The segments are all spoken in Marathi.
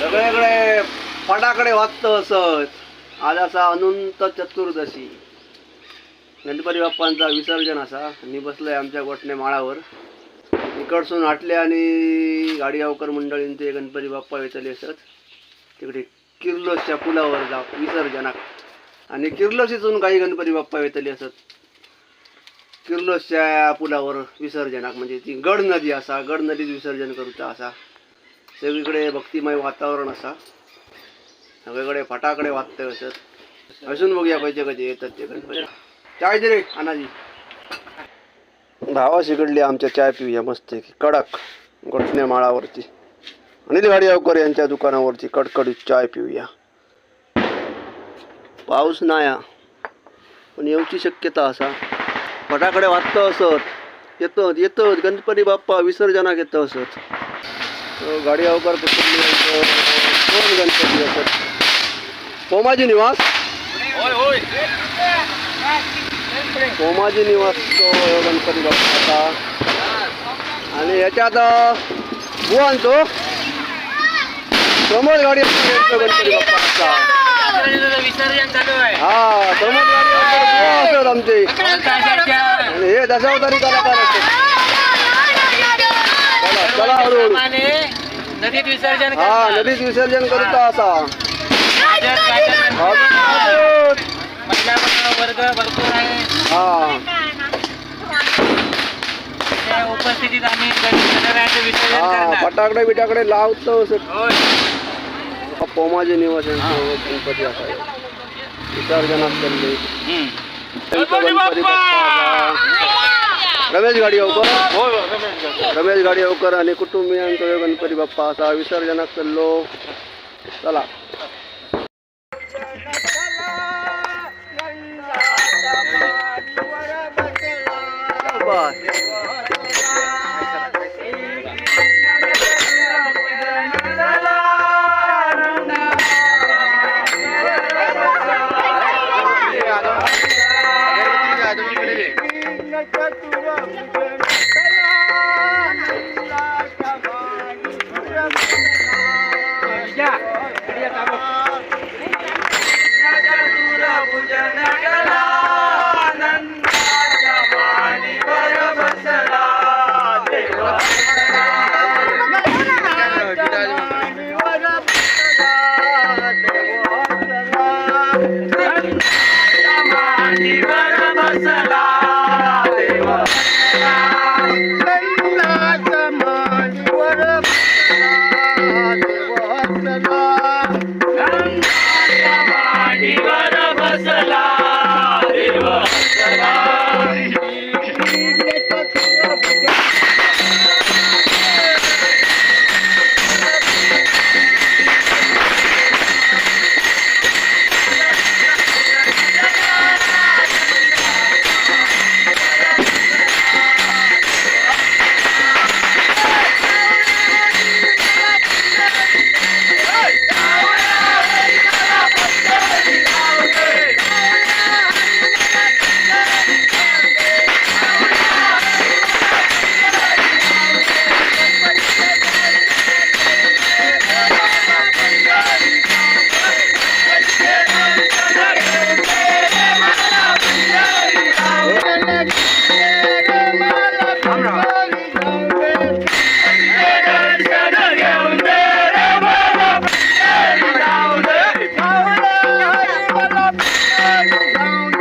सगळीकडे फटाकडे वाजतं असत आज असा अनंत चतुर्दशी. गणपती बाप्पांचा विसर्जन असा. मी बसलोय आमच्या गोठणे माळावर. इकडसून आटले आणि गाडी अवकर मंडळींचे गणपती बाप्पा वेचले असत तिकडे किर्लोसच्या पुलावर जा विसर्जनाक आणि किर्लोसीतून काही गणपती बाप्पा वेचले असत किर्लोसच्या पुलावर विसर्जनाक म्हणजे ती गड नदी असा. गड नदीत विसर्जन करूचा असा. सगळीकडे भक्तिमय वातावरण असा. सगळीकडे फटाकडे वाजते असत अजून बघूया पाहिजे कधी येतात ते गणपती. चाय दे रे अनाजी भावा शिकडली आमच्या चाय पिऊया मस्त कडक गोठणे माळावरती. अनिल गाडी यांच्या दुकानावरती कडकडीत चाय पिऊया. पाऊस नाया पण येऊची शक्यता असा. फटाकडे वाजतं असत. येतं येतं. गणपती बाप्पा विसर्जनाक येतं असत. गाडी अवकार कुटुंबी दोन गणपती असत कोमाजी निवास? कोमाजी निवास तो गणपती बाप्पाचा आणि याच्यात बुवांचो प्रमोद गाडी अवकर गणपती बाप्पाचा हा प्रमोद गाडी अवकर बुवा असत आमचे. आणि हे दशावतारी कलाकार असतात. चला हळूहळू. नदीत विसर्जन हा. नदीत विसर्जन करता असा वर्ग भरपूर आहे. हा. उपस्थितीत आम्ही विसर्जन हा फटाकडे बिटाकडे लावतो. पोमाचे निवास यांचं गणपती असा विसर्जनात चालले गणपती. रमेश गाडी अवकर रमेश गाडी अवकर आणि कुटुंबियांचा गणपती बाप्पा असा विसर्जनात चाललो चला बाय Vai,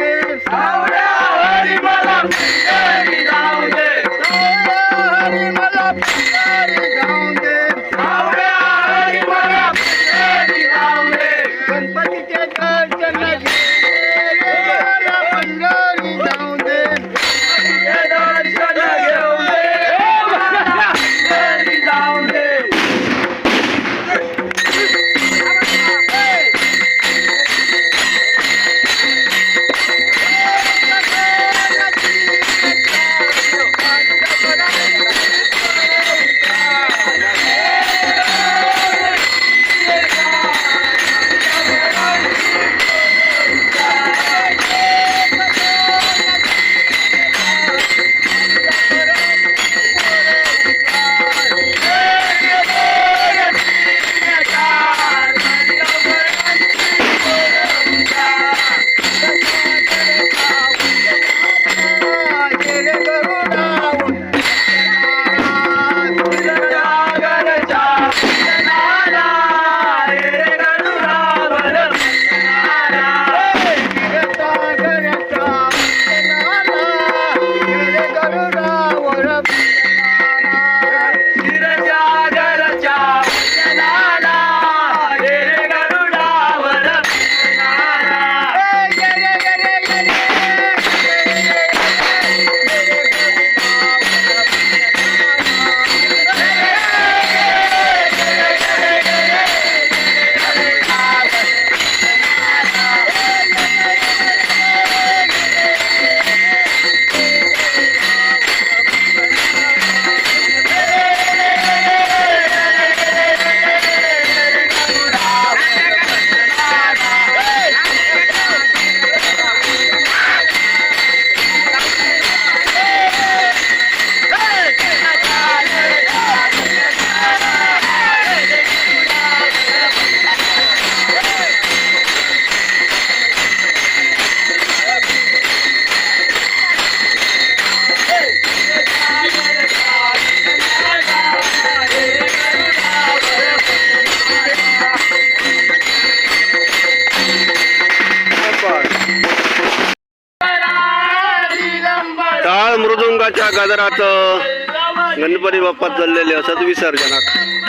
गणपती बाप्पा चाललेले असत विसर्जनात.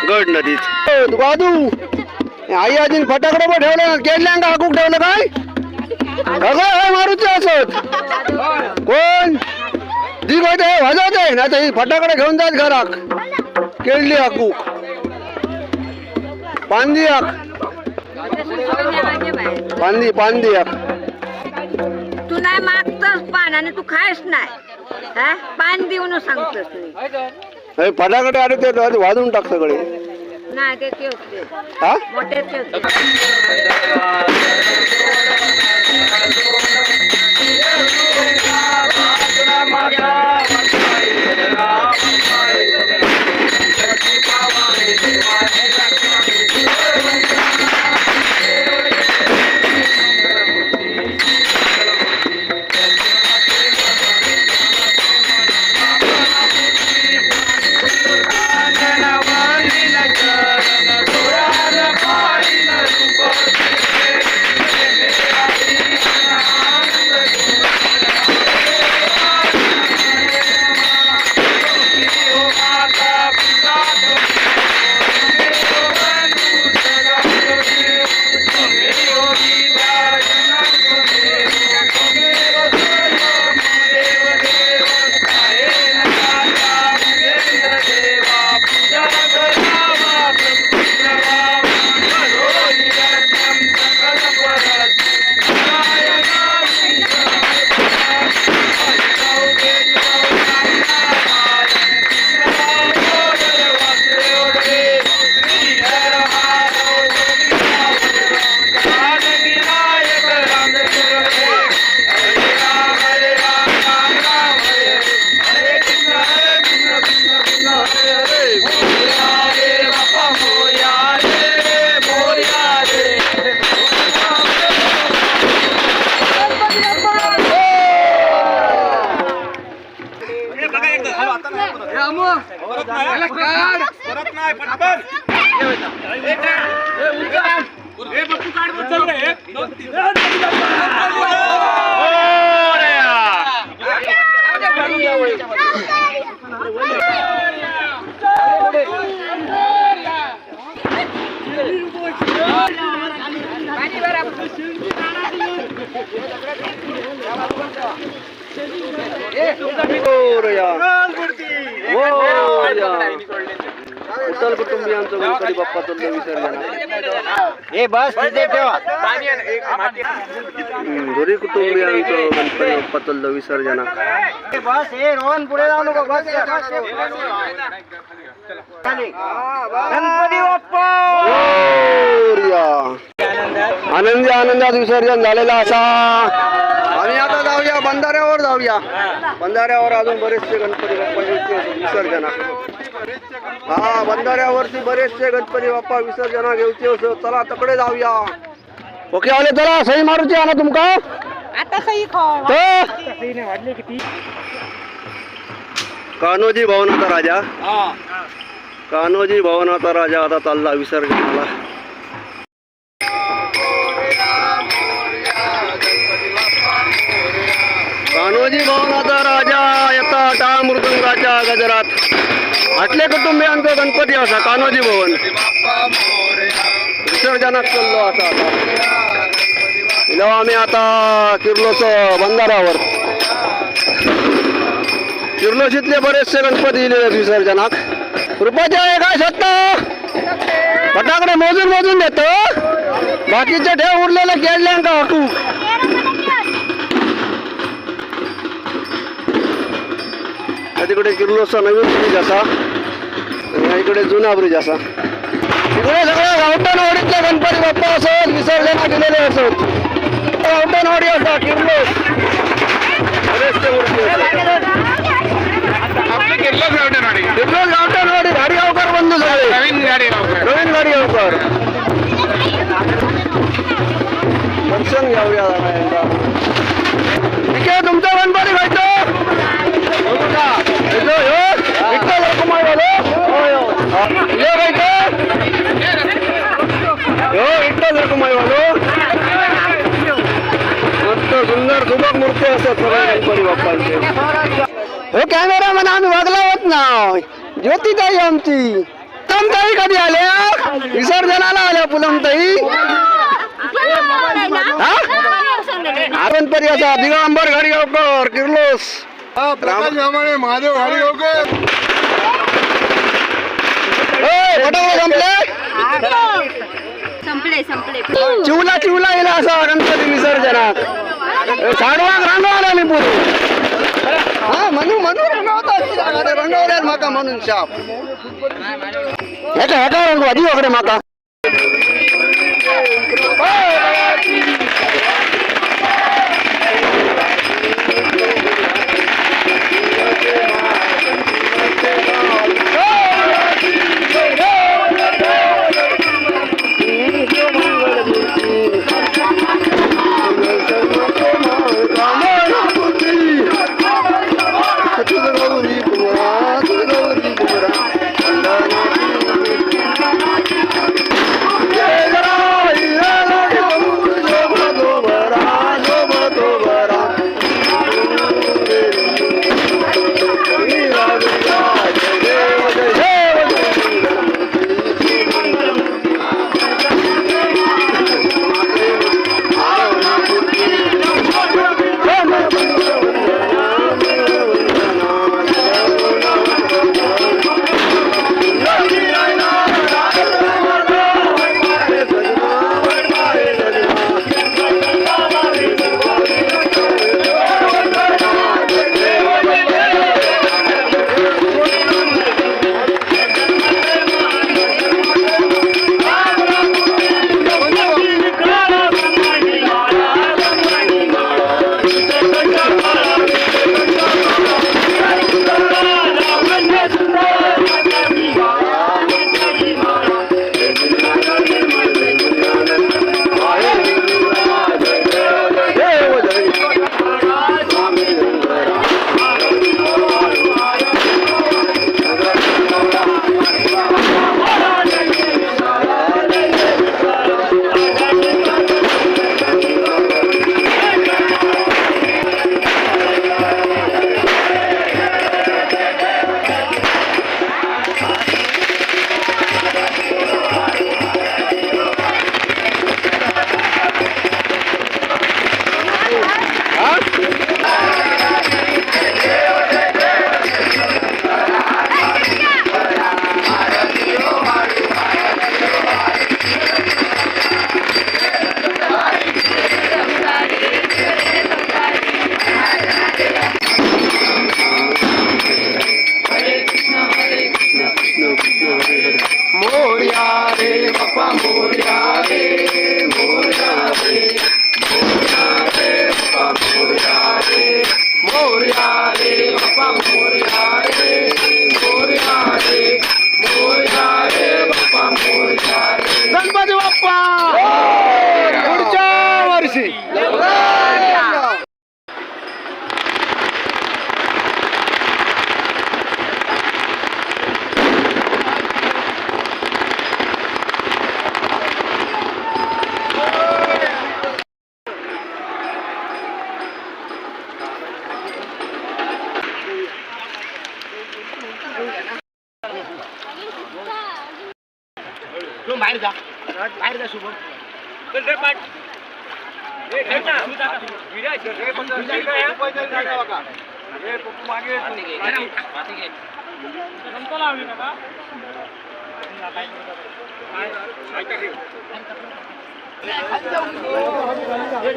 गड नदीत. बाजू आई आजीन फटाकडे पण ठेवले ना केडल्या का हाकूक ठेवलं काय? हे मारूचे असत. कोण? जी काय ते वाजवते ना तर फटाकडे घेऊन जात घराक. केळली हाकूक. पांदी हाक. पांदी पांदी हाक. तू नाही मागतस पान आणि तू खायस नाही. हा? पान देऊन सांगतोस नाही हे फटाकडे आले ते वाजवून टाक सगळे. नाही ते हा? मोठे विठ्ठल कुटुंबियांचं गणपती बाप्पा विसर्जनात हे बस तिथे ठेवा. हम्म, घरी कुटुंबियांचं गणपती बाप्पा चाललं विसर्जनात बस हे रोहन पुढे जाऊ नको बस गणपती बाप्पा. आनंदी आनंदात विसर्जन झालेला असा. आम्ही आता जाऊया बंधाऱ्यावर जाऊया. बंधाऱ्यावर अजून बरेचसे गणपती बाप्पा विसर्जनात हा बंधाऱ्यावरती बरेचसे गणपती बाप्पा विसर्जना घेऊचे असं. चला तकडे जाऊया. ओके आले चला सही मारूची ना तुमका. आता सही कान्होजी भवनाचा राजा. कान्होजी भवनाचा राजा आता चालला विसर्जनाला. मृदंगाच्या गजरात. आटले कुटुंबियांचं गणपती असा कान्होजी भवन. विसर्जनात चाललो असा जेव्हा आम्ही आता किर्लोस बंधारावर. किर्लोशीतले बरेचसे गणपती दिले आहेत विसर्जनाक रुपयाचे काय सत्ता. फटाकडे मोजून मोजून देतो. बाकीचे ठेव उरलेले केडल्या का तिकडे किर्लोसचा नवीन ब्रिज असा. आणि इकडे जुना ब्रिज असा. इकडे सगळ्या गावठाणवाडीतले गणपती बाप्पा असत विसर्जना केलेले असत गावठाणवाडी असा किर्लोस गावठाणवाडी गाडी गावकर बंधू झाले. नवीन गाडी गावकर दर्शन घेऊया जरा एकदा. ठीक आहे तुमचा गणपती खायचं विठ्ठल रखुमाई हो विठ्ठल रखुमाई वालो मस्त सुंदर सुबक मूर्ती असतात सगळ्या गणपती बाप्पांचे. हो कॅमेरा म्हणा आम्ही वागला होत ना ज्योतिताई आमची. ताई कधी आल्या? विसर्जनाला आल्या पुलमताई आपण गणपती असा दिगंबर घडगावकर किर्लोस. महादेव गाडीगावकर ए, फटाफट संपले संपले संपले चिवला चिवला येईल असा गणपती विसर्जनात ए, साडवाक रंगवला मी पुढे हा म्हणू म्हणू रंगवता रंगवल्यात माका म्हणून शाप ह्याचा ह्याचा रंग आधी वगैरे माका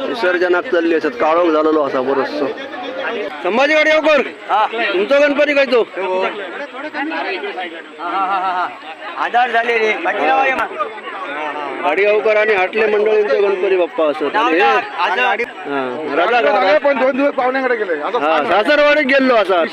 विसर्जनात चालली असत काळोख झालेलो असा बरोच संभाजी गाडी कर तुमचा गणपती काय तो? आधार झाले रे गाडी अवकर आणि हाटले मंडळींचा गणपती बाप्पा असत. पण दोन दिवस पाहुण्याकडे गेले हा. सासरवाडीत गेलो असा.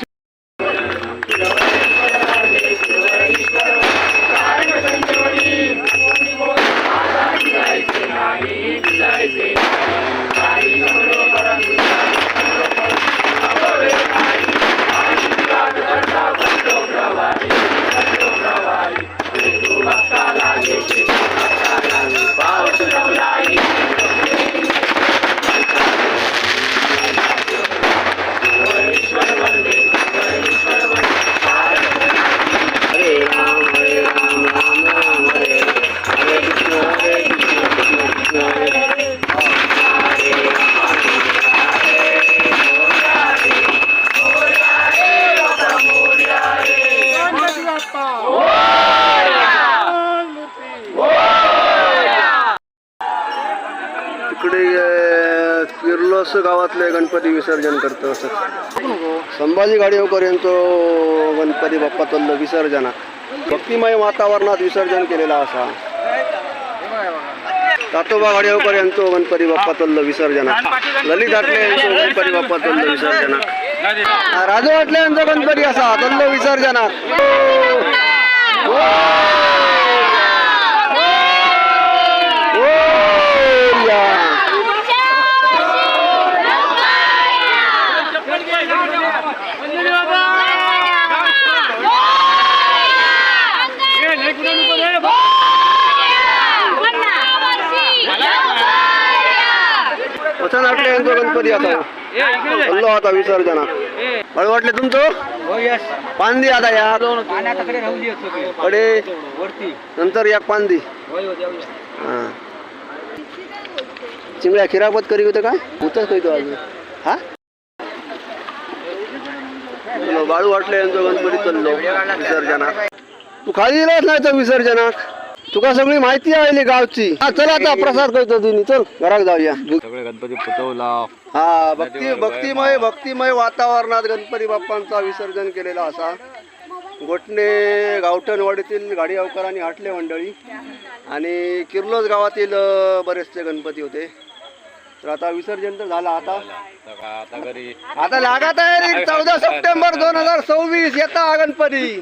किर्लोस गावातले गणपती विसर्जन करतो असं. संभाजी गाडीवकर यांचं गणपती बाप्पा तल्ल भक्तिमय वातावरणात विसर्जन केलेला असा. तातोबा गाडीवकर यांचं गणपती बाप्पा तल्ल ललित आटले यांचं गणपती बाप्पा तल्ल विसर्जनाक राजू आटले यांचं गणपती असा तल्ल विसर्जना मोरया. वचन आटले यांचं गणपती आता. तल्लो आता विसर्जनाक हळू वाटले तुमचं? पांदी आता या. कडे. नंतर या पांदी. हा. चिंगळ्या खिरापत करी होतं काय? होतच काही अजून. हा? चलो, बाळू वाटले यांचं गणपती चाललो. विसर्जनाक तू खाली गेलास नाही तर विसर्जनाक तुका सगळी माहिती आहे गावची. हा चल आता प्रसाद करतो तुम्ही चल घरात जाऊया. सगळे गणपती पुतवला. हा भक्ती भक्तिमय भक्तिमय वातावरणात गणपती बाप्पांचा विसर्जन केलेला असा. गोटणे गावठणवाडीतील गाडी अवकारांनी हाटले मंडळी. आणि किर्लोस गावातील बरेचसे गणपती होते. तर आता विसर्जन तर झालं आता. आता घरी आता लागत आहे चौदा सप्टेंबर दोन हजार सव्वीस येता गणपती.